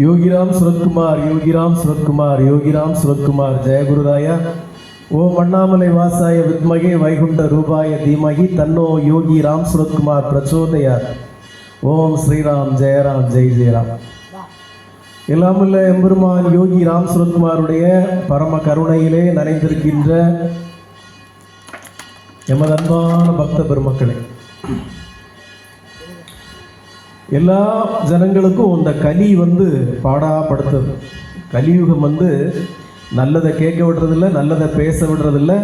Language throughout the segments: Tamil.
யோகிராம் சுரத்குமார் யோகிராம் சுரத்குமார் யோகிராம் சுரத்குமார். ஜெயகுருராய ஓ மண்ணாமலை வாசாய வித்மகே வைகுண்ட ரூபாய தீமகி தன்னோ யோகி ராம் சுரத்குமார் பிரச்சோதயார் ஓம் ஸ்ரீராம் ஜெயராம் ஜெய் ஜெயராம். எல்லாமல்ல எம்பெருமான் யோகி ராம் சுரத்குமாருடைய பரம கருணையிலே நனைந்திருக்கின்ற எமது அன்பான பக்த பெருமக்களே. எல்லா ஜனங்களுக்கும் இந்த கலி வந்து பாடாப்படுத்துது கலியுகம் வந்து நல்லதை கேட்க விடுறதில்ல நல்லதை பேச விடுறதில்ல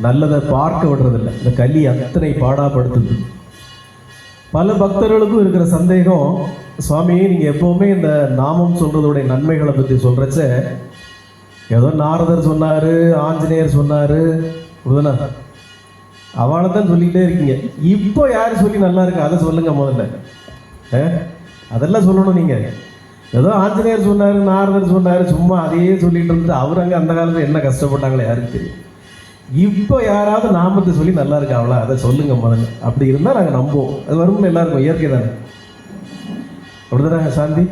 நல்லதை பார்க்க விடுறதில்ல. இந்த கலி அத்தனை பாடாப்படுத்துது பல பக்தர்களுக்கும் இருக்கிற சந்தேகம் சுவாமி நீங்கள் எப்போவுமே இந்த நாமம் சொல்கிறதுடைய நன்மைகளை பற்றி சொல்கிறச்ச ஏதோ நாரதர் சொன்னார் ஆஞ்சநேயர் சொன்னார் அப்படிதானே அவளை தான் சொல்லிக்கிட்டே இருக்கீங்க. இப்போ யார் சொல்லி நல்லா இருக்கு? அதை சொல்லுங்கள் முதல்ல. அதெல்லாம் சொல்லணும் நீங்கள் ஏதோ ஆஞ்சநேயர் சொன்னார் நாரதர் சொன்னார் சும்மா அதையே சொல்லிட்டு இருந்து அவர் அங்கே அந்த காலத்தில் என்ன கஷ்டப்பட்டாங்களே யாருக்கு தெரியும். இப்போ யாராவது நாமத்தை சொல்லி நல்லா இருக்காங்களா? அதை சொல்லுங்க முதல்ல. அப்படி இருந்தால் நாங்கள் நம்புவோம். அது வரும்ல எல்லாருக்கும் இயற்கை தானே. அப்படிதானே சாந்தி?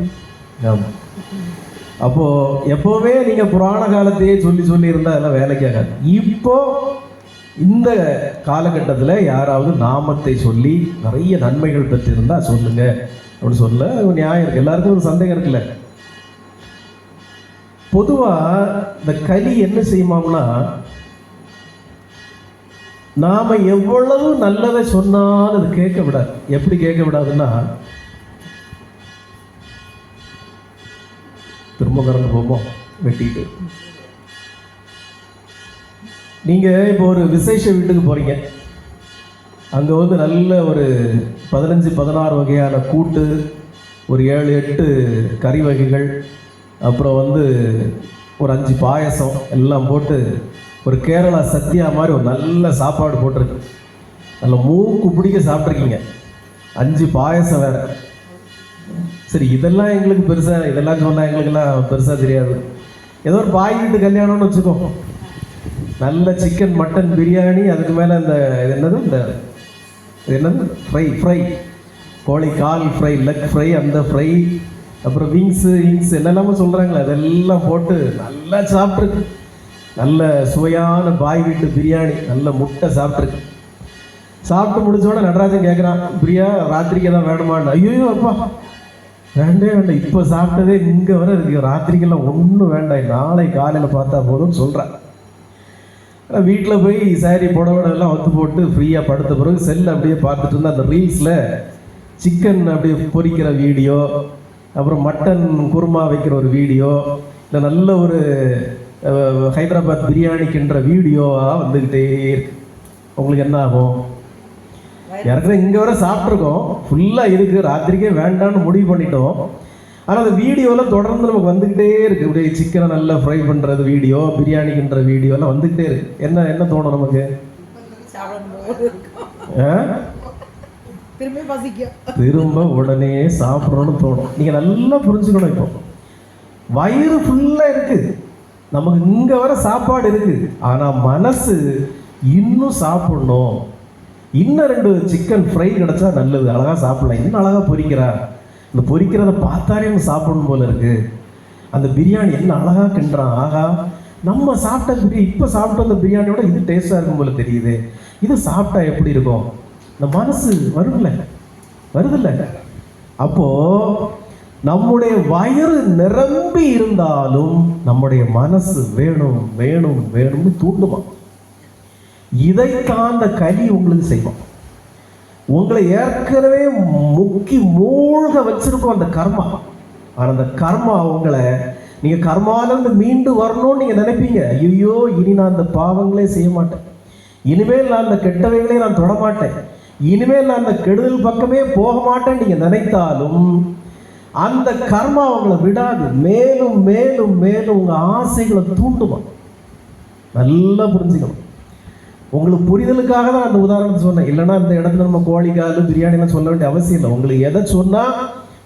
ஆமாம் அப்போது எப்போவுமே நீங்கள் புராண காலத்தையே சொல்லி சொல்லி இருந்தால் அதெல்லாம் வேலைக்கு ஆகாது. இப்போ இந்த காலகட்டத்தில் யாராவது நாமத்தை சொல்லி நிறைய நன்மைகள் பெற்றிருந்தால் சொல்லுங்கள் அப்படின்னு சொல்ல நியாயம் இருக்கு. எல்லாருக்கும் ஒரு சந்தேகம் இருக்குல்ல. பொதுவாக இந்த கலி என்ன செய்யுமாம்னா நாம எவ்வளவு நல்லதை சொன்னாலும் அது கேட்க விடாது. எப்படி கேட்க விடாதுன்னா திரும்ப கறந்து போவோம் வெட்டிட்டு. நீங்க இப்போ ஒரு விசேஷ வீட்டுக்கு போறீங்க. அங்கே வந்து நல்ல ஒரு பதினஞ்சு பதினாறு வகையான கூட்டு ஒரு ஏழு எட்டு கறி வகைகள் அப்புறம் வந்து ஒரு அஞ்சு பாயசம் எல்லாம் போட்டு ஒரு கேரளா சத்யா மாதிரி ஒரு நல்ல சாப்பாடு போட்டிருக்கு. நல்ல மூக்கு பிடிக்க சாப்பிட்ருக்கீங்க அஞ்சு பாயசம் வேறு. சரி இதெல்லாம் எங்களுக்கு பெருசாக இதெல்லாம் சொன்னால் எங்களுக்கெல்லாம் பெருசாக தெரியாது. ஏதோ ஒரு பாய் வீட்டு கல்யாணம்னு வச்சுக்கோ. நல்ல சிக்கன் மட்டன் பிரியாணி அதுக்கு மேலே இந்த இது என்னது? இந்த என்னது? ஃப்ரை ஃப்ரை கோழி கால் ஃப்ரை லெக் ஃப்ரை அந்த ஃப்ரை அப்புறம் விங்ஸு விங்ஸ் என்னெல்லாமோ சொல்கிறாங்களே அதெல்லாம் போட்டு நல்லா சாப்பிட்ருக்கு நல்ல சுவையான பாய் வீட்டு பிரியாணி நல்ல முட்டை சாப்பிட்ருக்கு சாப்பிட்டு முடிச்சோடனே நடராஜன் கேட்குறான் பிரியா ராத்திரிக்கு எதாவது வேணுமான்னு? ஐயோ அப்பா. வேண்டே வேண்டாம் இப்போ சாப்பிட்டதே இங்கே வர இருக்கு. ராத்திரிக்கெல்லாம் ஒன்றும் வேண்டாம். நாளை காலையில் பார்த்தா போதும்னு சொல்கிறேன் வீட்டில் போய் சாரி புடவை எல்லாம் ஒத்து போட்டு ஃப்ரீயாக படுத்த பிறகு செல் அப்படியே பார்த்துட்டு இருந்தா அந்த ரீல்ஸில் சிக்கன் அப்படியே பொரிக்கிற வீடியோ அப்புறம் மட்டன் குருமா வைக்கிற ஒரு வீடியோ இந்த நல்ல ஒரு ஹைதராபாத் பிரியாணிக்குன்ற வீடியோவாக வந்துக்கிட்டே இருக்கு. உங்களுக்கு என்ன ஆகும்? ஏற்கனவே இங்கே வர சாப்பிட்ருக்கோம் ஃபுல்லாக இருக்குது ராத்திரிக்கே வேண்டாம்னு முடிவு பண்ணிட்டோம். ஆனால் அந்த வீடியோவில் தொடர்ந்து நமக்கு வந்துக்கிட்டே இருக்கு. இப்படி சிக்கனை நல்லா ஃப்ரை பண்ணுறது வீடியோ பிரியாணிக்குன்ற வீடியோலாம் வந்துக்கிட்டே இருக்கு. என்ன என்ன தோணும் நமக்கு? திரும்பி உடனே சாப்பிடணும்னு தோணும். நீங்கள் நல்லா புரிஞ்சுக்கணும் இப்போ. வயிறு ஃபுல்லாக இருக்கு. நமக்கு இங்கே வர சாப்பாடு இருக்கு. ஆனால் மனசு இன்னும் சாப்பிடணும். இன்னும் ரெண்டு சிக்கன் ஃப்ரை கிடைச்சா நல்லது. அழகாக சாப்பிடலாம். இன்னும் அழகாக பொரிக்கிறா இந்த பொரிக்கிறத பார்த்தாலே எனக்கு சாப்பிடணும் போல இருக்கு. அந்த பிரியாணி என்ன அழகாக கிண்டுறான். ஆகா நம்ம சாப்பிட்ட பிரியாணி இப்போ சாப்பிட்ட அந்த பிரியாணியோட இது டேஸ்ட்டாக இருக்கும் போல தெரியுது. இது சாப்பிட்டா எப்படி இருக்கும்? இந்த மனசு வரும்ல? வருதில்ல? அப்போ நம்முடைய வயிறு நிரம்பி இருந்தாலும் நம்முடைய மனசு வேணும் வேணும் வேணும்னு தூண்டுமா? இதைத்தான் அந்த கலி உங்களுக்கு செய்வோம் உங்களை ஏற்கனவே முக்கி மூழ்க வச்சிருக்கோம் அந்த கர்மா. ஆனால் அந்த கர்மா உங்களை நீங்கள் கர்மாலேருந்து மீண்டு வரணும்னு நீங்கள் நினைப்பீங்க. ஐயோ இனி நான் அந்த பாவங்களே செய்ய மாட்டேன். இனிமேல் நான் அந்த கெட்டவைகளே நான் தொட மாட்டேன். இனிமேல் நான் அந்த கெடுதல் பக்கமே போக மாட்டேன் நீங்கள் நினைத்தாலும் அந்த கர்மா உங்களை விடாது. மேலும் மேலும் மேலும் உங்கள் ஆசைகளை தூண்டுமா. நல்லா புரிஞ்சுக்கணும். உங்களுக்கு புரிதலுக்காக தான் அந்த உதாரணத்தை சொன்னேன். இல்லைன்னா இந்த இடத்துல நம்ம கோழிக்காலு பிரியாணிலாம் சொல்ல வேண்டிய அவசியம் இல்லை. உங்களுக்கு எதை சொன்னால்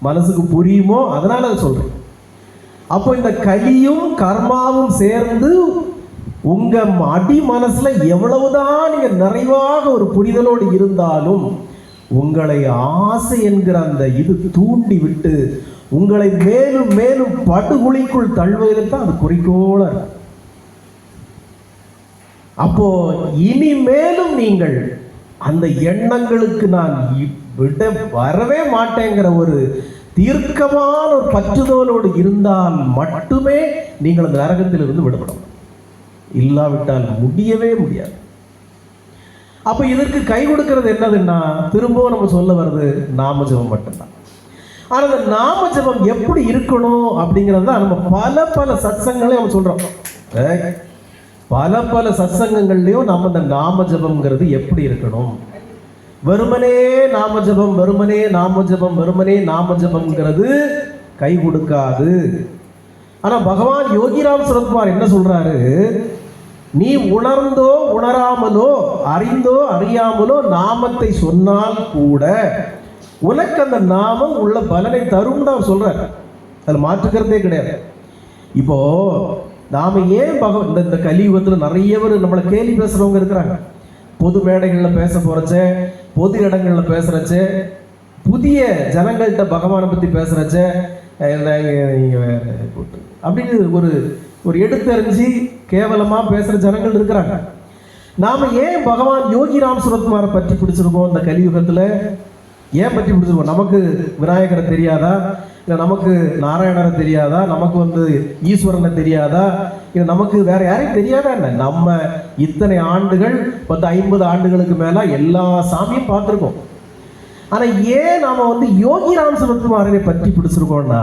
மனசுக்கு புரியுமோ அதனால் அதை சொல்கிறேன் அப்போ இந்த கலியும் கர்மாவும் சேர்ந்து உங்க அடி மனசுல எவ்வளவுதான் நீங்க நிறைவாக ஒரு புரிதலோடு இருந்தாலும் உங்களை ஆசை என்கிற அந்த இது தூண்டி விட்டு உங்களை மேலும் மேலும் படுகுழிக்குள் தள்ளுவதற்கு தான் அது குறிக்கோள இருக்கும். அப்போ இனிமேலும் நீங்கள் அந்த எண்ணங்களுக்கு நான் விட வரவே மாட்டேங்கிற ஒரு தீர்க்கமான ஒரு பற்றுதோலோடு இருந்தால் மட்டுமே நீங்கள் அந்த நரகத்திலிருந்து விடுபடும் இல்லாவிட்டால் முடியவே முடியாது. அப்ப இதற்கு கை கொடுக்கிறது என்னதுன்னா திரும்பவும் நம்ம சொல்ல வர்றது நாம ஜெபம் மட்டும்தான். ஆனால் அந்த நாம ஜெபம் எப்படி இருக்கணும் அப்படிங்கிறது தான் நம்ம பல பல சத்சங்களையும் நம்ம சொல்றோம். பல பல சத்சங்கங்கள்லையும் நம்ம இந்த நாம ஜபம்ங்கிறது எப்படி இருக்கணும்? வெறுமனே நாம ஜபம் வெறுமனே நாம ஜபம் வெறுமனே நாம ஜபம்ங்கிறது கை கொடுக்காது. ஆனா பகவான் யோகிராம் சரத்குமார் என்ன சொல்றாரு? நீ உணர்ந்தோ உணராமலோ அறிந்தோ அறியாமலோ நாமத்தை சொன்னால் கூட உனக்கு அந்த நாமம் உள்ள பலனை தரும் அவர் சொல்றார். அதில் மாற்றுக்கிறதே கிடையாது. இப்போ நாம் ஏன் பக இந்த இந்த கலியுகத்தில் நிறைய பேர் நம்மளை கேலி பேசுகிறவங்க இருக்கிறாங்க. பொது மேடைகளில் பேச போகிறச்ச பொது இடங்களில் பேசுகிறச்சே புதிய ஜனங்கள்கிட்ட பகவானை பற்றி பேசுகிறச்ச வேற அப்படின்னு ஒரு ஒரு எடுத்தறிஞ்சு கேவலமாக பேசுகிற ஜனங்கள் இருக்கிறாங்க. நாம் ஏன் பகவான் யோகி ராம் சுரத்குமாரை பற்றி பிடிச்சிருக்கோம் இந்த கலியுகத்தில்? ஏன் பற்றி பிடிச்சிருக்கோம் நமக்கு விநாயகரை தெரியாதா? இல்லை நமக்கு நாராயணரை தெரியாதா? நமக்கு வந்து ஈஸ்வரனை தெரியாதா? இல்லை நமக்கு வேற யாரையும் தெரியாதா என்ன? நம்ம இத்தனை ஆண்டுகள் பத்து ஐம்பது ஆண்டுகளுக்கு மேலே எல்லா சாமியும் பார்த்துருக்கோம். ஆனால் ஏன் நாம் வந்து யோகி ராம் சுரத்குமாரனை பற்றி பிடிச்சிருக்கோம்னா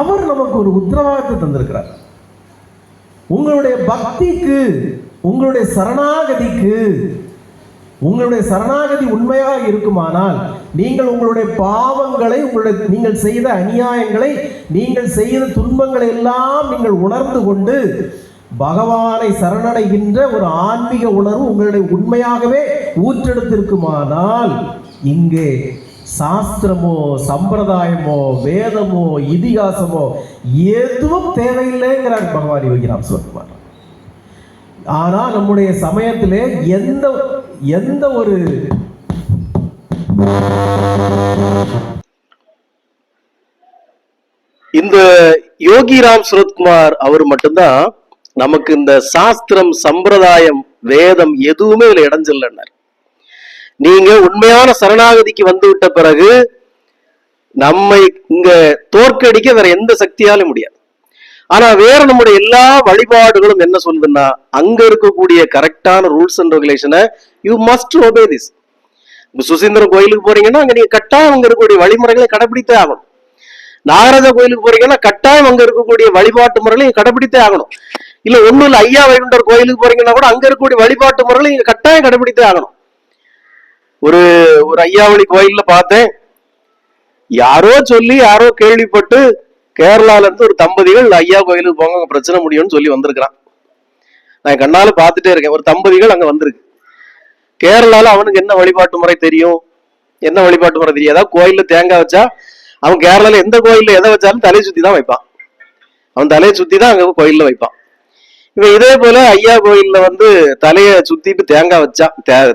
அவர் நமக்கு ஒரு உத்தரவாதத்தை தந்திருக்கிறார். உங்களுடைய பக்திக்கு உங்களுடைய சரணாகதிக்கு உங்களுடைய சரணாகதி உண்மையாக இருக்குமானால் நீங்கள் உங்களுடைய பாவங்களை உங்களுடைய நீங்கள் செய்த அநியாயங்களை நீங்கள் செய்த துன்பங்களை எல்லாம் நீங்கள் உணர்ந்து கொண்டு பகவானை சரணடைகின்ற ஒரு ஆன்மீக உணர்வு உங்களுடைய உண்மையாகவே ஊற்றெடுத்திருக்குமானால் இங்கே சாஸ்திரமோ சம்பிரதாயமோ வேதமோ இதிகாசமோ எதுவும் தேவையில்லைங்கிறார் பகவான் யோகிராம் சொல்லுவார் ஆனால் நம்முடைய சமயத்திலே எந்த எந்த ஒரு இந்த யோகிராம் சுரத்குமார் அவர் மட்டும்தான் நமக்கு இந்த சாஸ்திரம் சம்பிரதாயம் வேதம் எதுவுமே இதுல இடைஞ்சல்லன்னார். நீங்க உண்மையான சரணாகதிக்கு வந்து விட்ட பிறகு நம்மை இங்க தோற்கடிக்க வேற எந்த சக்தியாலும் முடியாது. ஆனா வேற நம்முடைய எல்லா வழிபாடுகளும் என்ன சொல்லுதுன்னா அங்க இருக்கக்கூடிய கரெக்டான rules and ரெகுலேஷனை you must obey this Suchindram கோயிலுக்கு போறீங்கன்னா அங்க நீங்க கட்டாயம் அங்க இருக்கக்கூடிய வழிமுறைகளை கடைபிடித்தே ஆகணும். நாகராஜ கோயிலுக்கு போறீங்கன்னா கட்டாயம் அங்க இருக்கக்கூடிய வழிபாட்டு முறைகளை கடைபிடித்தே ஆகணும். இல்ல ஒண்ணும் இல்ல ஐயா வைகுண்டர் கோயிலுக்கு போறீங்கன்னா கூட அங்க இருக்கக்கூடிய வழிபாட்டு முறைகளை நீங்க கட்டாயம் கடைபிடித்தே ஆகணும். ஒரு ஒரு ஐயாவளி கோயில்ல பார்த்தேன். யாரோ சொல்லி யாரோ கேள்விப்பட்டு கேரளால இருந்து ஒரு தம்பதிகள் ஐயா கோயிலுக்கு போங்க அங்க பிரச்சனை முடியும்னு சொல்லி வந்திருக்கிறான். நான் கண்ணால பார்த்துட்டே இருக்கேன். ஒரு தம்பதிகள் அங்க வந்திருக்கு. கேரளால அவனுக்கு என்ன வழிபாட்டு முறை தெரியும்? என்ன வழிபாட்டு முறை தெரியாதா கோயில்ல தேங்காய் வச்சா அவன் கேரளால எந்த கோயில்ல எதை வச்சாலும் தலையை சுத்தி தான் வைப்பான். அவன் தலையை சுத்தி தான் அங்க கோயில்ல வைப்பான். இவன் இதே போல ஐயா கோயில்ல வந்து தலையை சுத்திட்டு தேங்காய் வச்சா தே-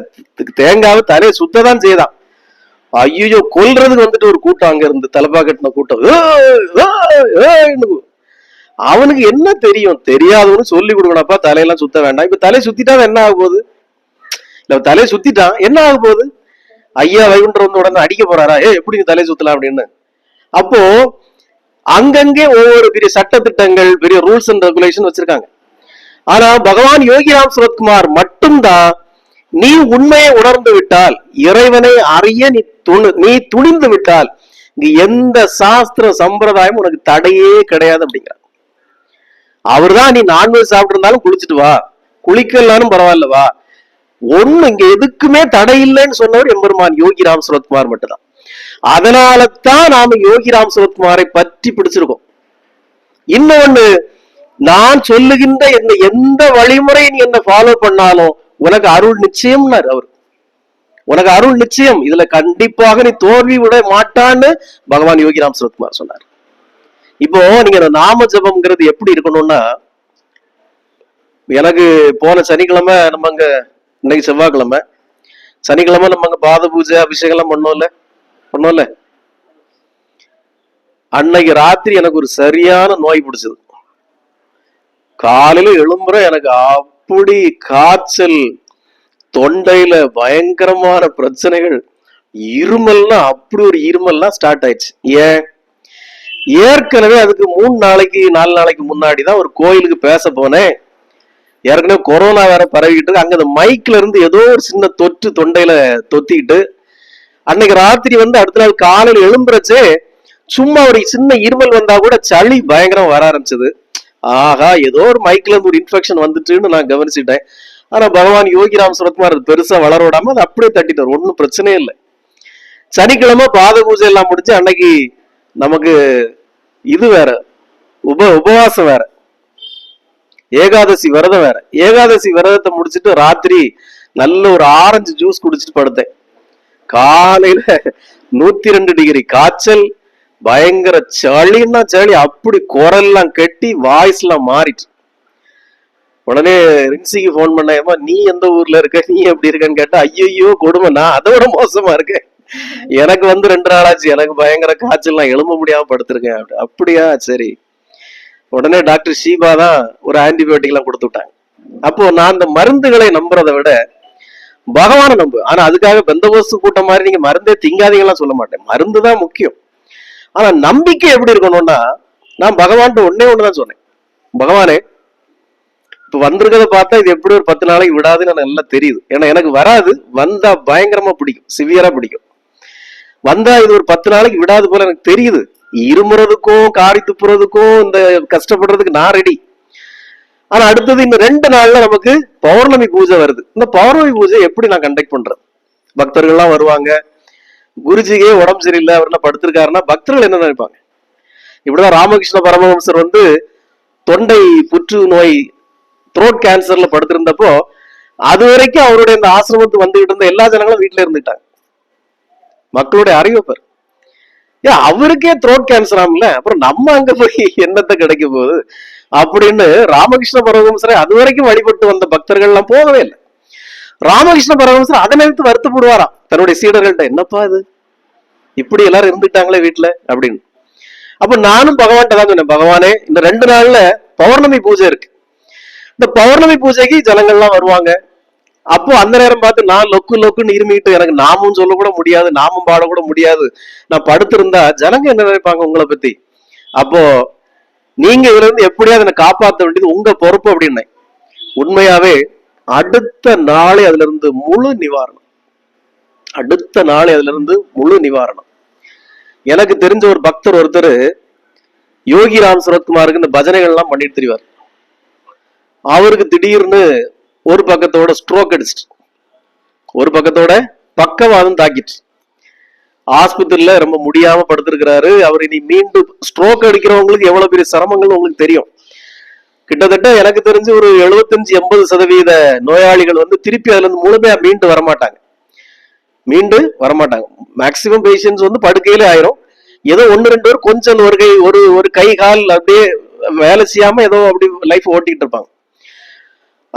தேங்காவை தலையை சுத்த தான் செய்தான். ஐயோ கொல்றதுக்கு வந்துட்டு ஒரு கூட்டம் அங்க இருந்து தலைப்பா கட்டின கூட்டம். அவனுக்கு என்ன தெரியும்? தெரியாதவனு சொல்லி கொடுக்கணப்பா தலையெல்லாம் சுத்த வேண்டாம். இப்ப தலையை சுத்திட்டா என்ன ஆக போகுது? இல்ல தலையை சுத்திட்டான் என்ன ஆக போகுது? ஐயா வைகுண்டர் வந்து உடனே அடிக்க போறாரா? ஏ எப்படி தலையை சுத்தலாம் அப்படின்னு? அப்போ அங்கங்கே ஒவ்வொரு பெரிய சட்டத்திட்டங்கள் பெரிய ரூல்ஸ் அண்ட் ரெகுலேஷன் வச்சிருக்காங்க. ஆனா பகவான் யோகிராம் சுரத்குமார் மட்டும்தான் நீ உண்மையை உணர்ந்து விட்டால் இறைவனை அறிய நீ துணி நீ துணிந்து விட்டால் இங்கு எந்த சாஸ்திர சம்பிரதாயம் உனக்கு தடையே கிடையாது அப்படிங்கிறார். அவர்தான் நீ நான்வெஜ் சாப்பிட்டு இருந்தாலும் குளிச்சுட்டு வா. குளிக்கலனாலும் பரவாயில்ல வா. ஒண்ணு இங்க எதுக்குமே தடை இல்லைன்னு சொன்னவர் எம்பெருமான் யோகிராம் சுரத்குமார் மட்டும்தான். அதனால தான் நாம யோகிராம் சுரத்குமாரை பற்றி பிடிச்சிருக்கோம். இன்னொன்னு நான் சொல்லுகின்ற என்ன எந்த வழிமுறை நீ என்ன ஃபாலோ பண்ணாலும் உனக்கு அருள் நிச்சயம்னாரு அவர். உனக்கு அருள் நிச்சயம். இதுல கண்டிப்பாக நீ தோல்வி விட மாட்டான்னு பகவான் யோகிராம் சிவகுமார் சொன்னார். இப்போ நீங்க நாம ஜபம்ங்கிறது எப்படி இருக்கணும்னா எனக்கு போன சனிக்கிழமை நம்ம அங்க இன்னைக்கு செவ்வாய்க்கிழமை. சனிக்கிழமை நம்ம அங்க பாத பூஜை அபிஷேகம் எல்லாம் பண்ணோம்ல? பண்ணோம்ல? அன்னைக்கு ராத்திரி எனக்கு ஒரு சரியான நோய் பிடிச்சது. காலையில எழும்புற எனக்கு அப்படி காய்ச்சல் தொண்டையில பயங்கரமான பிரச்சனைகள் இருமல்னா அப்படி ஒரு இருமல்லாம் ஸ்டார்ட் ஆயிடுச்சு. ஏன்? ஏற்கனவே அதுக்கு மூணு நாளைக்கு நாலு நாளைக்கு முன்னாடி தான் ஒரு கோயிலுக்கு பேச போனேன். ஏற்கனவே கொரோனா வேற பரவிக்கிட்டு இருக்கு. அங்க அந்த மைக்ல இருந்து ஏதோ ஒரு சின்ன தொற்று தொண்டையில தொத்திக்கிட்டு அன்னைக்கு ராத்திரி வந்து அடுத்த நாள் காலையில் எழும்புறச்சே சும்மா ஒரு சின்ன இருமல் வந்தா கூட சளி பயங்கரம் வர ஆரம்பிச்சது. ஆஹா ஏதோ ஒரு மைக்ல இருந்து ஒரு இன்ஃபெக்ஷன் வந்துட்டுன்னு நான் கவனிச்சுட்டேன். ஆனா பகவான் யோகிராம் சுரத்குமார் அது பெருசா வளர விடாம அது அப்படியே தட்டிட்டார். ஒன்றும் பிரச்சனையே இல்லை. சனிக்கிழமை பாத பூஜை எல்லாம் முடிஞ்சு அன்னைக்கு நமக்கு இது வேற. உப உபவாசம் வேற. ஏகாதசி விரதம் வேற. ஏகாதசி விரதத்தை முடிச்சிட்டு ராத்திரி நல்ல ஒரு ஆரஞ்சு ஜூஸ் குடிச்சிட்டு படுத்தேன். காலையில நூத்தி ரெண்டு டிகிரி காய்ச்சல் பயங்கர சளின்னா சளி அப்படி குரல்லாம் கட்டி வாய்ஸ் எல்லாம் மாறிட்டு. உடனே ரின்சிக்கு ஃபோன் பண்ண நீ எந்த ஊர்ல இருக்க? நீ எப்படி இருக்கன்னு கேட்டா ஐயோ கொடுமை நான் அதை விட மோசமா இருக்கேன். எனக்கு வந்து ரெண்டு நாளாச்சு எனக்கு பயங்கர காய்ச்சல் எழும்ப முடியாம படுத்திருக்கேன். அப்படி- அப்படியா? சரி. உடனே டாக்டர் ஷீபா தான் ஒரு ஆன்டிபயோட்டிக் எல்லாம் கொடுத்து விட்டாங்க. அப்போ நான் அந்த மருந்துகளை நம்புறதை விட பகவானை நம்பு. ஆனா அதுக்காக பெந்தபோஸ் கூட்டம் மாதிரி நீங்க மருந்தே திங்காதீங்கலாம் சொல்ல மாட்டேன். மருந்து தான் முக்கியம். ஆனா நம்பிக்கை எப்படி இருக்கணும்னா நான் பகவான்கிட்ட ஒன்னே ஒண்ணுதான் சொன்னேன். பகவானே இப்ப வந்திருக்கிறத பார்த்தா இது எப்படி ஒரு பத்து நாளைக்கு விடாதுன்னு எனக்கு நல்லா தெரியுது. ஏன்னா எனக்கு வராது வந்தா பயங்கரமா பிடிக்கும் சிவியரா பிடிக்கும். வந்தா இது ஒரு பத்து நாளைக்கு விடாது போல எனக்கு தெரியுது. இருமுறதுக்கும் காரி துப்புறதுக்கும் இந்த கஷ்டப்படுறதுக்கு நான் ரெடி ஆனா அடுத்தது இந்த ரெண்டு நாள்ல நமக்கு பௌர்ணமி பூஜை வருது. இந்த பௌர்ணமி பூஜை எப்படி நான் கண்டக்ட் பண்றது? பக்தர்கள்லாம் வருவாங்க குருஜியே உடம்பு சரியில்லை அவர்லாம் படுத்திருக்காருன்னா பக்தர்கள் என்ன நினைப்பாங்க? இப்படிதான் ராமகிருஷ்ண பரமஹம்சர் வந்து தொண்டை புற்று நோய் த்ரோட் கேன்சர்ல படுத்திருந்தப்போ அது வரைக்கும் அவருடைய இந்த ஆசிரமத்துக்கு வந்துகிட்டு இருந்த எல்லா ஜனங்களும் வீட்டுல இருந்துட்டாங்க. மக்களுடைய அறிவிப்பர் ஏன் அவருக்கே த்ரோட் கேன்சர் ஆகும்ல அப்புறம் நம்ம அங்க போய் என்னத்தை கிடைக்க போகுது? அப்படின்னு ராமகிருஷ்ண பரமஹம்சரை அது வரைக்கும் வழிபட்டு வந்த பக்தர்கள் எல்லாம் போகவே இல்லை. ராமகிருஷ்ண பரமஹம்சர் அதை நினைத்து வருத்தப்படுவாராம். தன்னுடைய சீடர்கள்ட்ட என்னப்பா இது? இப்படி எல்லாரும் இருந்துட்டாங்களே வீட்டுல அப்படின்னு. அப்ப நானும் பகவான்கிட்ட தான் சொன்னேன் பகவானே இந்த ரெண்டு நாள்ல பௌர்ணமி பூஜை இருக்கு. இந்த பௌர்ணமி பூஜைக்கு ஜனங்கள்லாம் வருவாங்க. அப்போ அந்த நேரம் பார்த்து நான் லொக்கு லொக்குன்னு இருமிட்டு எனக்கு நாமும் சொல்லக்கூட முடியாது நாமும் பாடக்கூட முடியாது. நான் படுத்திருந்தா ஜனங்க என்ன நினைப்பாங்க உங்களை பத்தி? அப்போ நீங்க இதுல இருந்து எப்படியாவது என்னை காப்பாற்ற வேண்டியது உங்க பொறுப்பு அப்படின்னேன். உண்மையாவே அடுத்த நாளே அதுல இருந்து முழு நிவாரணம். அடுத்த நாளே அதுல இருந்து முழு நிவாரணம். எனக்கு தெரிஞ்ச ஒரு பக்தர் ஒருத்தர் யோகி ராம் சுரத்குமாருக்கு இந்த பஜனைகள் எல்லாம் பண்ணிட்டு தெரிவார். அவருக்கு திடீர்னு ஒரு பக்கத்தோட ஸ்ட்ரோக் அடிச்சிட்டு ஒரு பக்கத்தோட பக்கவாதம் தாக்கிட்டு ஆஸ்பத்திரியில ரொம்ப முடியாம படுத்திருக்கிறாரு. அவர் இனி மீண்டும் ஸ்ட்ரோக் அடிக்கிறவங்களுக்கு எவ்வளவு பெரிய சிரமங்கள் உங்களுக்கு தெரியும். கிட்டத்தட்ட எனக்கு தெரிஞ்சு ஒரு எழுபத்தஞ்சு எண்பது சதவீத நோயாளிகள் வந்து திருப்பி அதுல இருந்து முழுமையா மீண்டு வரமாட்டாங்க. மீண்டு வரமாட்டாங்க. மேக்சிமம் பேஷண்ட்ஸ் வந்து படுக்கையிலே ஆயிரும். ஏதோ ஒன்னு ரெண்டு பேர் கொஞ்சம் ஒரு கை ஒரு ஒரு கை கால் அப்படியே வேலை செய்யாம ஏதோ அப்படி லைஃப் ஓட்டிக்கிட்டு இருப்பாங்க.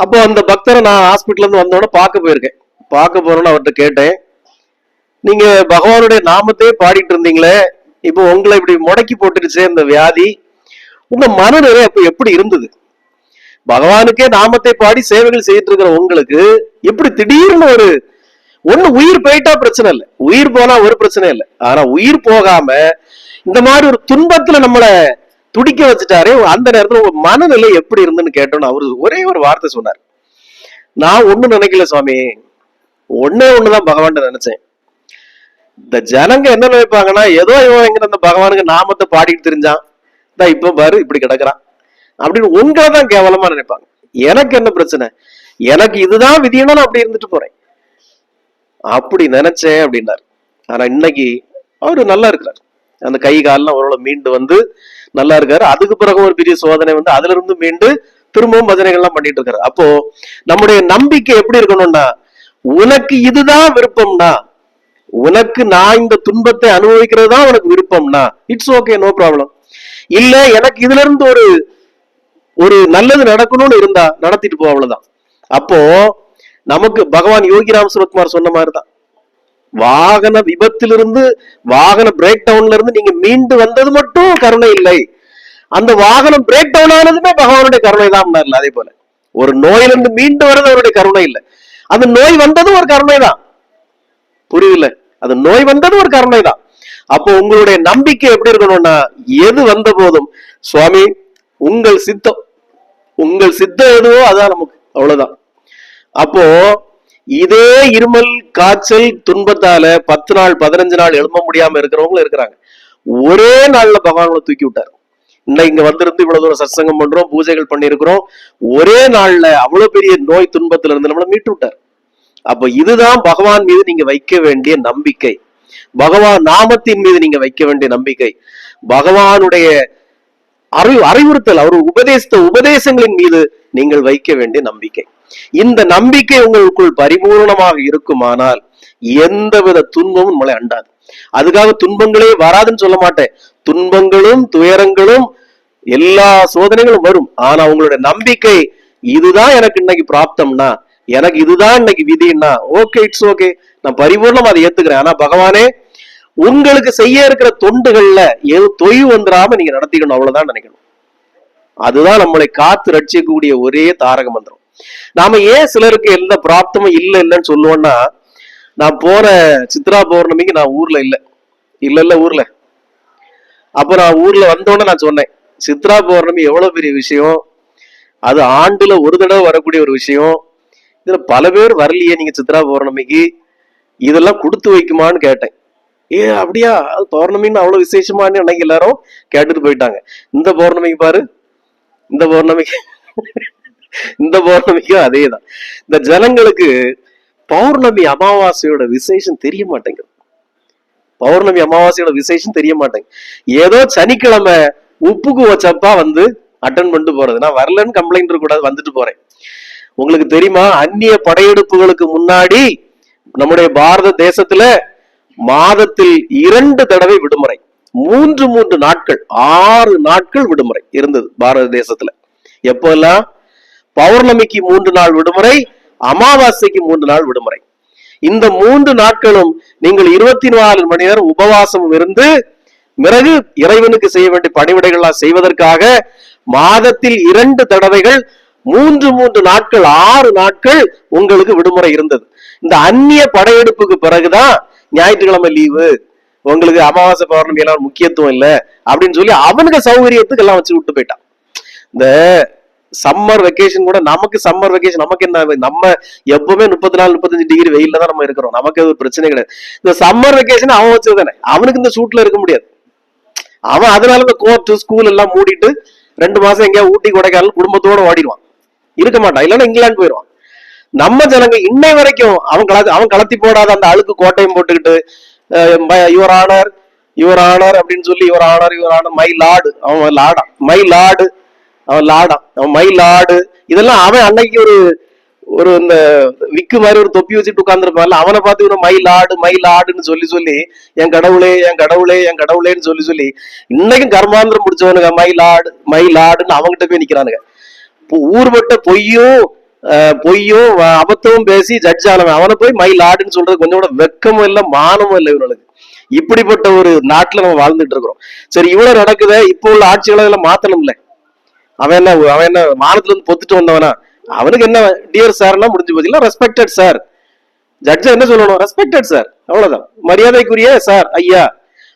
அப்போ அந்த பக்தரை நான் ஹாஸ்பிட்டல் இருந்து வந்தோடனே பார்க்க போயிருக்கேன். பார்க்க போறோன்னு அவர்கிட்ட கேட்டேன். நீங்க பகவானுடைய நாமத்தையே பாடிட்டு இருந்தீங்களே இப்போ உங்களை இப்படி முடக்கி போட்டுருச்சு இந்த வியாதி. உங்க மனநிலை அப்ப எப்படி இருந்தது? பகவானுக்கே நாமத்தை பாடி சேவைகள் செய்யிட்டு இருக்கிற உங்களுக்கு எப்படி திடீர்னு ஒரு ஒண்ணு உயிர் போயிட்டா பிரச்சனை இல்லை. உயிர் போனா ஒரு பிரச்சனை இல்லை. ஆனா உயிர் போகாம இந்த மாதிரி ஒரு துன்பத்துல நம்மள துடிக்க வச்சுட்டாரே அந்த நேரத்துல உங்க மனநிலை எப்படி இருந்துன்னு கேட்டோம்னு அவரு ஒரே ஒரு வார்த்தை சொன்னார். நான் ஒண்ணு நினைக்கல சுவாமி. ஒண்ணே ஒண்ணுதான் பகவான் நினைச்சேன். இந்த ஜனங்க என்ன நினைப்பாங்கன்னா ஏதோ இவன் எங்க அந்த பகவானுக்கு நாமத்தை பாடிட்டு தெரிஞ்சான். இப்ப பாரு இப்படி கிடக்குறான். அப்படின்னு உங்களை தான் கேவலமா நினைப்பாங்க. எனக்கு என்ன பிரச்சனை? எனக்கு இதுதான் விதியணும் நான் அப்படி இருந்துட்டு போறேன். அப்படி நினைச்சேன் அப்படின்னாரு. ஆனா இன்னைக்கு அவரு நல்லா இருக்கிறார். அந்த கை காலெல்லாம் ஓரளவு மீண்டு வந்து நல்லா இருக்காரு. அதுக்கு பிறகு ஒரு பெரிய சோதனை வந்து அதுல இருந்து மீண்டு திரும்பவும் பஜனைகள்லாம் பண்ணிட்டு இருக்காரு. அப்போ நம்முடைய நம்பிக்கை எப்படி இருக்கணும்னா உனக்கு இதுதான் விருப்பம்னா உனக்கு நான் இந்த துன்பத்தை அனுபவிக்கிறது தான் உனக்கு விருப்பம்னா இட்ஸ் ஓகே நோ ப்ராப்ளம் இல்ல எனக்கு இதுல இருந்து ஒரு ஒரு நல்லது நடக்கணும்னு இருந்தா நடத்திட்டு போ அவ்வளவுதான். அப்போ நமக்கு பகவான் யோகிராம் சுரத்குமார் சொன்ன மாதிரிதான். வாகன விபத்திலிருந்து வாகன பிரேக் டவுன்ல இருந்து நீங்க மீண்டு வந்தது மட்டும் கருணை இல்லை. அந்த வாகனம் பிரேக் டவுன் ஆனதுமே பகவானுடைய கருணை தான் அதே போல. ஒரு நோயிலிருந்து மீண்டு வர்றது அவருடைய கருணை இல்லை. அந்த நோய் வந்ததும் ஒரு கருணை தான். புரியல அது நோய் வந்ததும் ஒரு கருணை தான். அப்போ உங்களுடைய நம்பிக்கை எப்படி இருக்கணும்னா எது வந்த போதும் சுவாமி உங்கள் சித்தம் உங்கள் சித்தம் எதுவோ அதான் நமக்கு அவ்வளவுதான். அப்போ இதே இருமல் காய்ச்சல் துன்பத்தால பத்து நாள் பதினஞ்சு நாள் எழும்ப முடியாம இருக்கிறவங்களும் இருக்கிறாங்க. ஒரே நாள்ல பகவான்களை தூக்கி விட்டார். இன்னைக்கு இங்க வந்திருந்து இவ்வளவு தூரம் சத்சங்கம் பண்றோம் பூஜைகள் பண்ணியிருக்கிறோம். ஒரே நாள்ல அவ்வளவு பெரிய நோய் துன்பத்துல இருந்து நம்மளை மீட்டு விட்டார். அப்ப இதுதான் பகவான் மீது நீங்க வைக்க வேண்டிய நம்பிக்கை. பகவான் நாமத்தின் மீது நீங்க வைக்க வேண்டிய நம்பிக்கை. பகவானுடைய அறிவு அறிவுறுத்தல் அவர் உபதேசித்த உபதேசங்களின் மீது நீங்கள் வைக்க வேண்டிய நம்பிக்கை. இந்த நம்பிக்கை உங்களுக்குள் பரிபூர்ணமாக இருக்குமானால் எந்தவித துன்பமும் உங்களை அண்டாது. அதுக்காக துன்பங்களே வராதுன்னு சொல்ல மாட்டேன். துன்பங்களும் துயரங்களும் எல்லா சோதனைகளும் வரும். ஆனா உங்களுடைய நம்பிக்கை இதுதான் எனக்கு இன்னைக்கு பிராப்தம்னா எனக்கு இதுதான் இன்னைக்கு விதின்னா ஓகே இட்ஸ் ஓகே நான் பரிபூர்ணமா அதை ஏத்துக்கிறேன். ஆனா பகவானே உங்களுக்கு செய்ய இருக்கிற தொண்டுகள்ல எது தொய்வு வந்துடாம நீங்க நடத்திக்கணும் அவ்வளவுதான் நினைக்கணும். அதுதான் நம்மளை காத்து ரட்சிக்கக்கூடிய ஒரே தாரக மந்திரம். நாம ஏன் சிலருக்கு எந்த பிராப்தமும் இல்லை இல்லைன்னு சொல்லுவோம்னா நான் போற சித்ரா பௌர்ணமிக்கு நான் ஊர்ல இல்லை. இல்ல இல்ல ஊர்ல. அப்ப நான் ஊர்ல வந்தோடனே நான் சொன்னேன் சித்ரா பௌர்ணமி எவ்வளவு பெரிய விஷயம்? அது ஆண்டுல ஒரு தடவை வரக்கூடிய ஒரு விஷயம். இதுல பல பேர் வரலையே நீங்க சித்ரா பௌர்ணமிக்கு. இதெல்லாம் கொடுத்து வைக்குமான்னு கேட்டேன். ஏ அப்படியா? அது பௌர்ணமின்னு அவ்வளவு விசேஷமான்னு அன்னைக்கு எல்லாரும் கேட்டுட்டு போயிட்டாங்க. இந்த பௌர்ணமிக்கு பாரு. இந்த பௌர்ணமிக்கு இந்த பௌர்ணமிக்கும் அதேதான். இந்த ஜனங்களுக்கு பௌர்ணமி அமாவாசையோட விசேஷம் தெரிய மாட்டேங்குது. பௌர்ணமி அமாவாசையோட விசேஷம் தெரிய மாட்டேங்க ஏதோ சனிக்கிழமை உப்புக்கு வச்சப்பா வந்து அட்டன் பண்ணிட்டு போறது. நான் வரலன்னு கம்ப்ளைண்ட் கூடாது வந்துட்டு போறேன். உங்களுக்கு தெரியுமா? அந்நிய படையெடுப்புகளுக்கு முன்னாடி நம்முடைய பாரத தேசத்துல மாதத்தில் இரண்டு தடவை விடுமுறை. மூன்று மூன்று நாட்கள் ஆறு நாட்கள் விடுமுறை இருந்தது பாரத தேசத்துல. எப்பெல்லாம் பௌர்ணமிக்கு மூன்று நாள் விடுமுறை அமாவாசைக்கு மூன்று நாள் விடுமுறை. இந்த மூன்று நாட்களும் நீங்கள் இருபத்தி நாலு மணி நேரம் உபவாசம் இருந்து பிறகு இறைவனுக்கு செய்ய வேண்டிய பணிவிடைகள்லாம் செய்வதற்காக மாதத்தில் இரண்டு தடவைகள் மூன்று மூன்று நாட்கள் ஆறு நாட்கள் உங்களுக்கு விடுமுறை இருந்தது. இந்த அந்நிய படையெடுப்புக்கு பிறகுதான் ஞாயிற்றுக்கிழமை லீவு உங்களுக்கு அமாவாசை பௌர்ணமி எல்லாம் முக்கியத்துவம் இல்ல அப்படின்னு சொல்லி அவனுக்கு சௌகரியத்துக்கு எல்லாம் வச்சு விட்டு போயிட்டான். இந்த சம்மர் வெக்கேஷன் கூட நமக்கு சம்மர் வெக்கேஷன் நமக்கு என்ன நம்ம எப்பவுமே முப்பத்தி நாலு முப்பத்தஞ்சு டிகிரி வெயில தான் நம்ம இருக்கிறோம். நமக்கு அது ஒரு பிரச்சனை கிடையாது. இந்த சம்மர் வெக்கேஷன் அவன் வச்சதுதானே அவனுக்கு இந்த சூட்ல இருக்க முடியாது. அவன் அதனால இந்த கோர்ட்டு ஸ்கூல் எல்லாம் மூடிட்டு ரெண்டு மாசம் எங்கேயா ஊட்டி கொடைக்கானல் குடும்பத்தோட ஓடிடுவான். இருக்க மாட்டான். இல்லைன்னா இங்கிலாந்து போயிடுவான். நம்ம ஜனங்க இன்னை வரைக்கும் அவன் கல அவன் கலத்தி போடாத அந்த அழுக்கு கோட்டையும் போட்டுக்கிட்டு யுவர் ஆனர் யுவர் ஆனர் அப்படின்னு சொல்லி your honour your honour my lord அவன் லாடான் மை லாடு அவன் லாடான் அவன் மை லாடு இதெல்லாம் அவன் அன்னைக்கு ஒரு ஒரு இந்த விக்கு மாதிரி ஒரு தொப்பி வச்சுட்டு உட்காந்துருப்பான்ல அவனை பார்த்து இவனை மை லாடு மை லாடுன்னு சொல்லி சொல்லி என் கடவுளே என் கடவுளே என் கடவுளேன்னு சொல்லி சொல்லி இன்னைக்கும் கர்மாந்திரம் பிடிச்சவனுங்க மை லாடு மை லாடுன்னு அவங்ககிட்ட போய் நிக்கிறானுங்க. இப்போ ஊர்பட்ட பொய்யும் பொய்யும் அபத்தமும் பேசி ஜட்ஜ் ஆனவன். அவனை போய் மை லாடுன்னு சொல்றது கொஞ்சம் கூட வெக்கமும் இல்லை மானமும் இல்லை இவனுக்கு. இப்படிப்பட்ட ஒரு நாட்டுல நம்ம வாழ்ந்துட்டு இருக்கிறோம். சரி இவ்வளவு நடக்குதே இப்போ உள்ள ஆட்சிகளை எல்லாம் மாத்தணும்ல. அவன் என்ன அவன் என்ன மானத்துல இருந்து பொத்துட்டு வந்தவனா? அவனுக்கு என்ன டியர் சார்னா முடிஞ்சு போச்சு. ரெஸ்பெக்டட் சார் ஜட்ஜா என்ன சொல்லணும்? ரெஸ்பெக்டட் சார் அவ்வளவுதான். மரியாதைக்குரிய சார் ஐயா.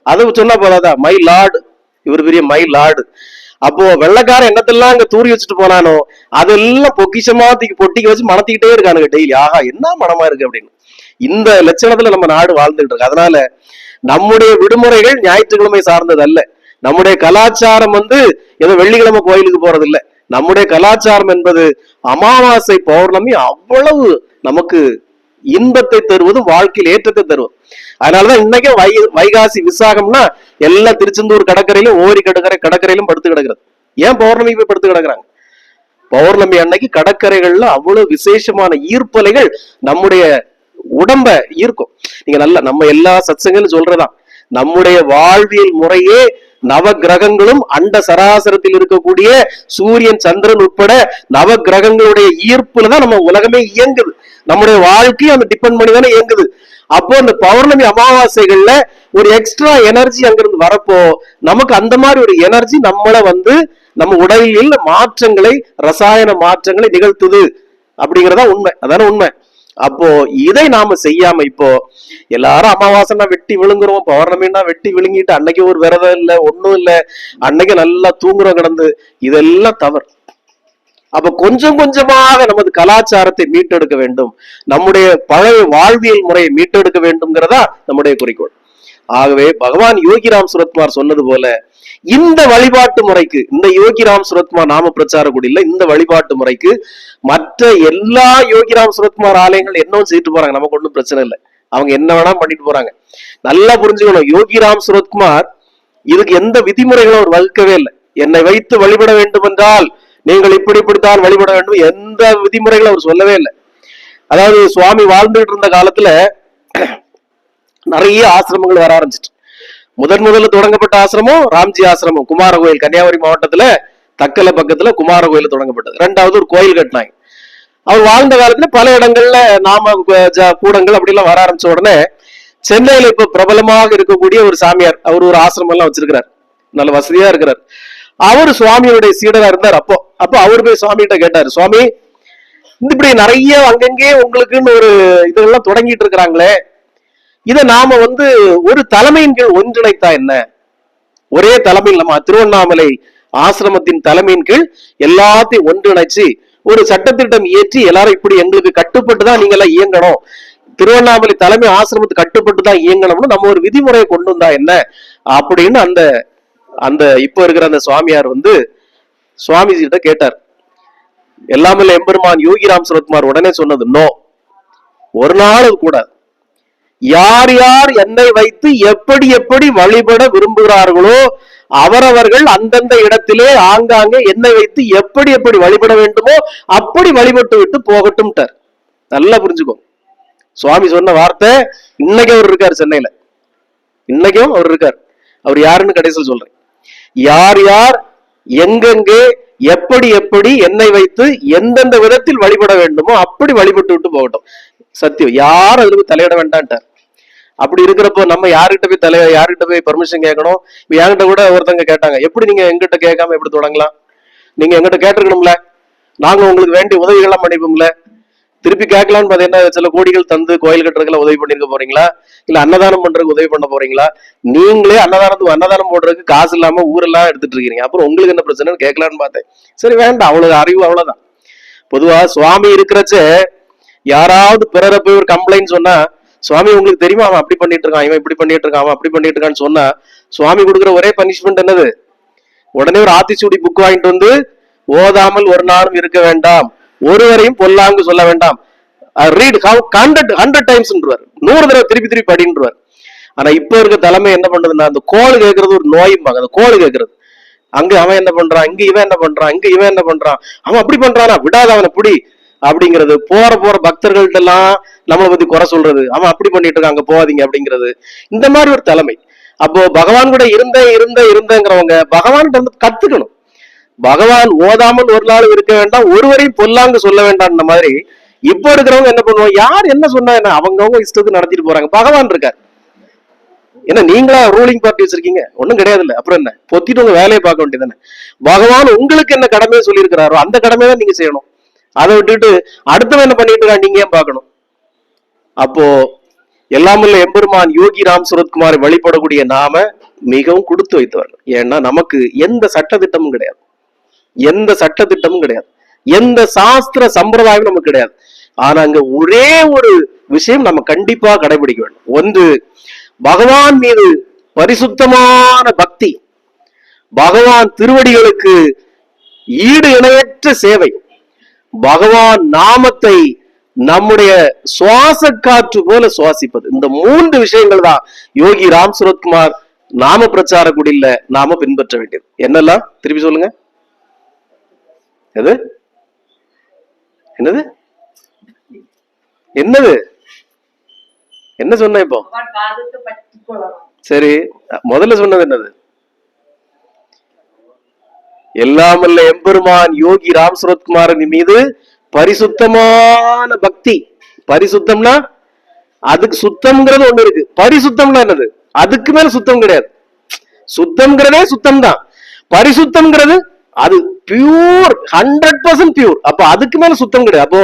அதை சொன்னா போதாதா? மை லார்டு இவர் பெரிய மை லார்டு அப்போ வெள்ளக்கார எண்ணத்தெல்லாம் அங்க தூரி வச்சுட்டு போனானோ அதெல்லாம் பொக்கிஷமா தூக்கி பொட்டிக்கு வச்சு மணத்திக்கிட்டே இருக்கானுங்க டெய்லி ஆஹா என்ன மனமா இருக்கு அப்படின்னு. இந்த லட்சணத்துல நம்ம நாடு வாழ்ந்துட்டு இருக்கு. அதனால நம்முடைய விடுமுறைகள் ஞாயிற்றுக்கிழமை சார்ந்தது அல்ல நம்முடைய கலாச்சாரம் வந்து ஏதோ வெள்ளிக்கிழமை கோயிலுக்கு போறது இல்ல நம்முடைய கலாச்சாரம் என்பது அமாவாசை பௌர்ணமி அவ்வளவு நமக்கு இன்பத்தை தருவது வாழ்க்கையில் ஏற்றத்தை தருவது. அதனாலதான் இன்னைக்கும் வை வைகாசி விசாகம்னா எல்லா திருச்செந்தூர் கடற்கரையிலும் ஓரி கடற்கரை கடற்கரையிலும் படுத்து கிடக்குறது. ஏன் பௌர்ணமி போய் படுத்து கிடக்குறாங்க? பௌர்ணமி அன்னைக்கு கடற்கரைகள்ல அவ்வளவு விசேஷமான ஈர்ப்பலைகள் நம்முடைய உடம்ப ஈர்க்கும். நீங்க நல்ல நம்ம எல்லா சத்சங்களும் சொல்றதான் நம்முடைய வாழ்வியல் முறையே நவ கிரகங்களும் அண்ட சராசரத்தில் இருக்கக்கூடிய சூரியன் சந்திரன் உட்பட நவ கிரகங்களுடைய ஈர்ப்புல தான் நம்ம உலகமே இயங்குது. நம்முடைய வாழ்க்கையும் அந்த டிபெண்ட் பண்ணி தானே இயங்குது. அப்போ அந்த பௌர்ணமி அமாவாசைகள்ல ஒரு எக்ஸ்ட்ரா எனர்ஜி அங்கிருந்து வரப்போ நமக்கு அந்த மாதிரி ஒரு எனர்ஜி நம்மள வந்து நம்ம உடலில் மாற்றங்களை ரசாயன மாற்றங்களை நிகழ்த்துது அப்படிங்கறதா உண்மை. அதான உண்மை. அப்போ இதை நாம செய்யாம இப்போ எல்லாரும் அமாவாசைனா வெட்டி விழுங்குறோம் பௌர்ணமின்னா வெட்டி விழுங்கிட்டு அன்னைக்கு ஒரு விரதம் இல்லை ஒன்றும் இல்லை அன்னைக்கு நல்லா தூங்குறோம் கிடந்து இதெல்லாம் தவறு. அப்ப கொஞ்சம் கொஞ்சமாக நமது கலாச்சாரத்தை மீட்டெடுக்க வேண்டும். நம்முடைய பழைய வாழ்வியல் முறையை மீட்டெடுக்க வேண்டும்ங்கிறதா நம்முடைய குறிக்கோள். ஆகவே பகவான் யோகிராம் சுரத்குமார் சொன்னது போல இந்த வழிபாட்டு முறைக்கு இந்த யோகிராம் சுரத்குமார் நாம பிரச்சார குடியில இந்த வழிபாட்டு முறைக்கு மற்ற எல்லா யோகிராம் சுரத்குமார் ஆலயங்கள் என்னவும் செய்துட்டு போறாங்க. நமக்கு ஒன்றும் பிரச்சனை இல்லை. அவங்க என்ன வேணா பண்ணிட்டு போறாங்க. நல்லா புரிஞ்சுக்கணும். யோகிராம் சுரத்குமார் இதுக்கு எந்த விதிமுறைகளும் அவர் வகுக்கவே இல்லை. என்னை வைத்து வழிபட வேண்டும் என்றால் நீங்கள் இப்படி இப்படித்தான் வழிபட வேண்டும். எந்த விதிமுறைகளும் அவர் சொல்லவே இல்லை. அதாவது சுவாமி வாழ்ந்துகிட்டு இருந்த காலத்துல நிறைய ஆசிரமங்கள் வர ஆரம்பிச்சிட்டு. முதன் முதல்ல தொடங்கப்பட்ட ஆசிரமம் ராம்ஜி ஆசிரமம் குமார கோயில். கன்னியாகுமரி மாவட்டத்துல தக்கலை பக்கத்துல குமார கோயில் தொடங்கப்பட்டது. ரெண்டாவது ஒரு கோயில் கட்டினாங்க. அவர் வாழ்ந்த காலத்துல பல இடங்கள்ல நாம ஜ- கூடங்கள் அப்படிலாம் வர ஆரம்பிச்ச உடனே சென்னையில இப்ப பிரபலமாக இருக்கக்கூடிய ஒரு சாமியார் அவர் ஒரு ஆசிரமம் எல்லாம் வச்சிருக்கிறார். நல்ல வசதியா இருக்கிறார். அவர் சுவாமியுடைய சீடரா இருந்தார் அப்போ. அப்போ அவர் போய் சுவாமிகிட்ட கேட்டாரு சுவாமி இப்படி நிறைய அங்கங்கே உங்களுக்குன்னு ஒரு இதெல்லாம் தொடங்கிட்டு இருக்கிறாங்களே இதை நாம வந்து ஒரு தலைமையின் கீழ் ஒன்றிணைத்தா என்ன? ஒரே தலைமையில் நம்ம திருவண்ணாமலை ஆசிரமத்தின் தலைமையின் கீழ் எல்லாத்தையும் ஒன்றிணைச்சு ஒரு சட்டத்திட்டம் இயற்றி எல்லாரும் இப்படி எங்களுக்கு கட்டுப்பட்டு தான் நீங்க எல்லாம் இயங்கணும்? திருவண்ணாமலை தலைமை ஆசிரமத்துக்கு கட்டுப்பட்டு தான் இயங்கணும்னு நம்ம ஒரு விதிமுறையை கொண்டு வந்தா என்ன? அப்படின்னு அந்த அந்த இப்ப இருக்கிற அந்த சுவாமியார் வந்து சுவாமிஜி கிட்ட கேட்டார். எல்லாமே எம்பெருமான் யோகிராம் சரத்குமார் உடனே சொன்னது நோ ஒரு நாள் அது கூடாது யார் யார் என்னை வைத்து எப்படி எப்படி வழிபட விரும்புகிறார்களோ அவரவர்கள் அந்தந்த இடத்திலே ஆங்காங்கே என்னை வைத்து எப்படி எப்படி வழிபட வேண்டுமோ அப்படி வழிபட்டு விட்டு போகட்டும் நல்லா புரிஞ்சுக்கோ. சுவாமி சொன்ன வார்த்தை இன்னைக்கு அவர் இருக்கார் சென்னையில. இன்னைக்கும் அவர் இருக்கார். அவர் யாருன்னு கடைசியில் சொல்றேன். யார் யார் எங்கெங்கே எப்படி எப்படி என்னை வைத்து எந்தெந்த விதத்தில் வழிபட வேண்டுமோ அப்படி வழிபட்டு விட்டு போகட்டும். சத்தியம். யாரும் அதுல போய் தலையிட வேண்டான்ட்டார். அப்படி இருக்கிறப்போ நம்ம யாருகிட்ட போய் தலை யாருகிட்ட போய் பர்மிஷன் கேட்கணும்? இப்ப என்கிட்ட கூட ஒருத்தங்க கேட்டாங்க எப்படி நீங்க எங்கிட்ட கேட்காம எப்படி தொடங்கலாம்? நீங்க எங்கிட்ட கேட்டிருக்கணும்ல? நாங்க உங்களுக்கு வேண்டிய உதவிகள்லாம் பண்ணிப்போம்ல? திருப்பி கேட்கலான்னு பாத்தீங்கன்னா சில கோடிகள் தந்து கோயில் கட்டுறதுக்குலாம் உதவி பண்ணிருக்க போறீங்களா? இல்ல அன்னதானம் பண்றதுக்கு உதவி பண்ண போறீங்களா? நீங்களே அன்னதானத்துக்கு அன்னதானம் போடுறதுக்கு காசு இல்லாம ஊரெல்லாம் எடுத்துட்டு இருக்கீங்க. அப்புறம் உங்களுக்கு என்ன பிரச்சனைன்னு கேட்கலான்னு பார்த்தேன். சரி வேண்டாம். அவ்வளவு அறிவு அவ்வளவுதான். பொதுவா சுவாமி இருக்கிறச்ச யாராவது பிறரை போய் ஒரு கம்ப்ளைண்ட் சொன்னா சுவாமி உங்களுக்கு தெரியுமா? அவன் அப்படி பண்ணிட்டு இருக்கான். இவன் இப்படி பண்ணிட்டு இருக்கான். அவன் அப்படி பண்ணிட்டு இருக்கான்னு சொன்னா சுவாமி கொடுக்குற ஒரே பனிஷ்மெண்ட் என்னது? உடனே ஒரு ஆத்திச்சூடி புக் வாங்கிட்டு வந்து ஓதாமல் ஒரு நாளும் இருக்க வேண்டாம். ஒருவரையும் பொல்லாங்கு சொல்ல வேண்டாம். ரீட் ஹவு ஹண்ட்ரட் ஹண்ட்ரட் டைம்ஸ்ன்றார் நூறு தடவை திருப்பி திருப்பி படின்றவர் ஆனா இப்ப இருக்க தலைமை என்ன பண்றதுன்னா அந்த கோல் கேட்கறது ஒரு நோயும்பாங்க அந்த கோல் கேட்கறது அங்க அவன் என்ன பண்றான் இங்க இவன் என்ன பண்றான் இங்க இவன் என்ன பண்றான் அவன் அப்படி பண்றானா விடாத அவனை பிடி அப்படிங்கிறது. போற போற பக்தர்கள்ட்ட எல்லாம் நம்மளை பத்தி குறை சொல்றது. அவன் அப்படி பண்ணிட்டு இருக்காங்க அங்க அப்படிங்கிறது. இந்த மாதிரி ஒரு தலைமை. அப்போ பகவான் கூட இருந்த இருந்த இருந்தங்கிறவங்க பகவான்கிட்ட வந்து கத்துக்கணும். பகவான் ஓதாமல் ஒரு நாள் இருக்க வேண்டாம் ஒருவரையும் பொல்லாங்கு சொல்ல வேண்டாம் மாதிரி இப்ப இருக்கிறவங்க என்ன பண்ணுவோம் யார் என்ன சொன்னா என்ன? அவங்கவுங்க இஷ்டத்துக்கு நடத்திட்டு போறாங்க. பகவான் இருக்கார். என்ன நீங்களா ரூலிங் பார்ட்டி வச்சிருக்கீங்க. ஒண்ணும் கிடையாது இல்ல அப்புறம் என்ன? பொத்திட்டு உங்க வேலையை பார்க்க வேண்டியதானே பகவான் உங்களுக்கு என்ன கடமையை சொல்லியிருக்கிறாரோ அந்த கடமையை தான் நீங்க செய்யணும். அதை விட்டுட்டு அடுத்தவன் என்ன பண்ணிட்டு இருக்கா நீங்க ஏன் பார்க்கணும்? அப்போ எல்லாமுள்ள எம்பெருமான் யோகி ராம் சுரத்குமார் வழிபடக்கூடிய நாம மிகவும் கொடுத்து வைத்தவர்கள் ஏன்னா நமக்கு எந்த சட்டத்திட்டமும் கிடையாது. எந்த சட்டத்திட்டமும் கிடையாது. எந்த சாஸ்திர சம்பிரதாயமும் நமக்கு கிடையாது. ஆனா அங்க ஒரே ஒரு விஷயம் நம்ம கண்டிப்பா கடைபிடிக்க வேண்டும். ஒன்று பகவான் மீது பரிசுத்தமான பக்தி. பகவான் திருவடிகளுக்கு ஈடு இணையற்ற சேவை. பகவான் நாமத்தை நம்முடைய சுவாச காற்று போல சுவாசிப்பது. இந்த மூன்று விஷயங்கள் தான் யோகி ராம் சுரத்குமார் நாம பிரச்சார குடியில நாம பின்பற்ற வேண்டியது. என்னெல்லாம்? திருப்பி சொல்லுங்க. எது என்னது? என்னது? என்ன சொன்ன இப்போ? சரி முதல்ல சொன்னது என்னது? எல்லாமல்ல எம்பெருமான் யோகி ராம் சுரத்குமாரன் மீது பரிசுத்தமான பக்தி. பரிசுத்தம்னா அதுக்கு சுத்தம்ங்கிறது ஒண்ணு இருக்கு. பரிசுத்தம்னா என்னது? அதுக்கு மேல சுத்தம் கிடையாது. சுத்தம்ங்கிறதே சுத்தம் தான் பரிசுத்தம்ங்கிறது அது பியூர் ஹண்ட்ரட் பர்சன்ட் பியூர் அப்ப அதுக்கு மேல சுத்தம் கிடையாது. அப்போ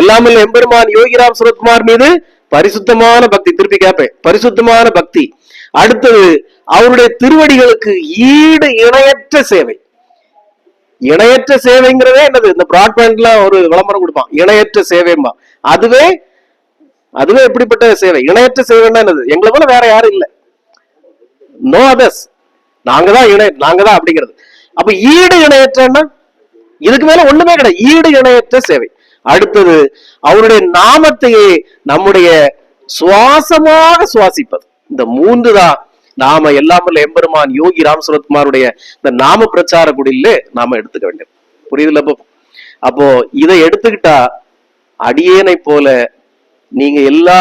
எல்லாமே எம்பெருமான் யோகிராம் சுரத்குமார் மீது பரிசுத்தமான பக்தி. திருப்பி கேட்பேன். பரிசுத்தமான பக்தி. அடுத்தது அவருடைய திருவடிகளுக்கு ஈடு இணையற்ற சேவை. இணையற்ற சேவைங்கிறதே என்னது? இந்த பிராட்பேண்ட்ல ஒரு விளம்பரம் கொடுப்பான். இணையற்ற சேவைமா அதுவே அதுவே எப்படிப்பட்ட சேவை? இணையற்ற சேவைன்னா என்னது? எங்களை போல வேற யாரும் இல்ல. நோ அதர்ஸ் நாங்க தான் இணை நாங்க தான் அப்படிங்கிறது. அப்ப ஈடு இணையற்றன்னா இதுக்கு மேல ஒண்ணுமே கிடையாது. ஈடு இணையற்ற சேவை. அடுத்தது அவருடைய நாமத்தையே நம்முடைய சுவாசமாக சுவாசிப்பது. இந்த மூன்று தான். நாம எல்லாமல்ல எம்பெருமான் யோகி ராம் சுரத்குமாருடைய இந்த நாம பிரச்சார குடிலே நாம எடுத்துக்க வேண்டியது புரியுதுல அப்போ? அப்போ இதை எடுத்துக்கிட்டா அடியேனை போல நீங்க எல்லா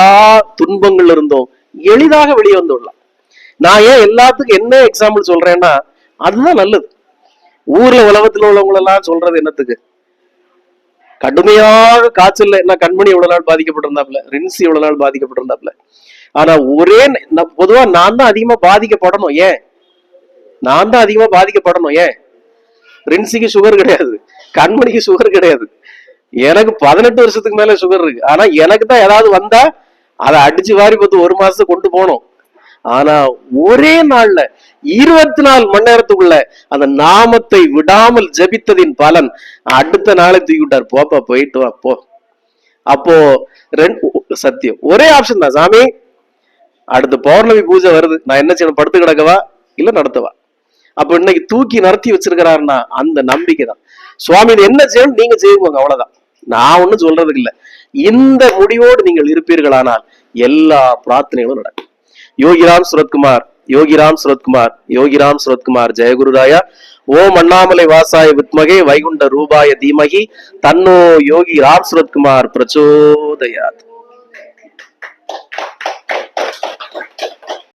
துன்பங்கள்ல இருந்தும் எளிதாக வெளியே வந்துடலாம். நான் ஏன் எல்லாத்துக்கும் என்ன எக்ஸாம்பிள் சொல்றேன்னா அதுதான் நல்லது. ஊர்ல உலகத்துல உள்ளவங்க எல்லாம் சொல்றது என்னத்துக்கு? கடுமையாக காய்ச்சல்ல என்ன கண்மணி இவ்வளவு நாள் பாதிக்கப்பட்டிருந்தாப்ல ரின்சி இவ்வளவு நாள் பாதிக்கப்பட்டிருந்தாப்ல ஆனா ஒரே பொதுவா நான் தான் அதிகமா பாதிக்கப்படணும் ஏன்? நான் தான் அதிகமா பாதிக்கப்படணும் ஏன்? ரின்சிக்கு சுகர் கிடையாது கண்மணிக்கு சுகர் கிடையாது. எனக்கு பதினெட்டு வருஷத்துக்கு மேல சுகர் இருக்கு. ஆனா எனக்கு தான் ஏதாவது வந்தா அதை அடிச்சு வாரி பார்த்து ஒரு மாசத்துக்கு கொண்டு போனோம் ஆனா ஒரே நாள்ல இருபத்தி நாலு மணி நேரத்துக்குள்ள அந்த நாமத்தை விடாமல் ஜெபித்ததின் பலன். அடுத்த நாளை தூக்கி விட்டார் போப்பா போயிட்டு வா போ. அப்போ ரெண்டு சத்தியம். ஒரே ஆப்ஷன் தான். சாமி அடுத்த பௌர்ணமி பூஜை வருது. நான் என்ன செய்யணும்? படுத்து கிடக்கவா? இல்ல நடத்தவா? அப்ப இன்னைக்கு தூக்கி நடத்தி வச்சிருக்கிறாருன்னா அந்த நம்பிக்கை தான். சுவாமி என்ன செய்யணும்? நீங்க செய்வோங்க அவ்வளவுதான். நான் ஒண்ணும் சொல்றதுக்கு இல்ல. இந்த முடிவோடு நீங்கள் இருப்பீர்களானால் எல்லா பிரார்த்தனைகளும் நடக்கும். யோகிராம் சுரத்குமார் யோகிராம் சுரத்குமார். யோகிராம் சுரத்குமார் ஜெயகுருராயா. ஓம் அண்ணாமலை வாசாய வித்மகே வைகுண்ட ரூபாய தீமகி தன்னோ யோகி ராம் சுரத்குமார் பிரச்சோதயாத்.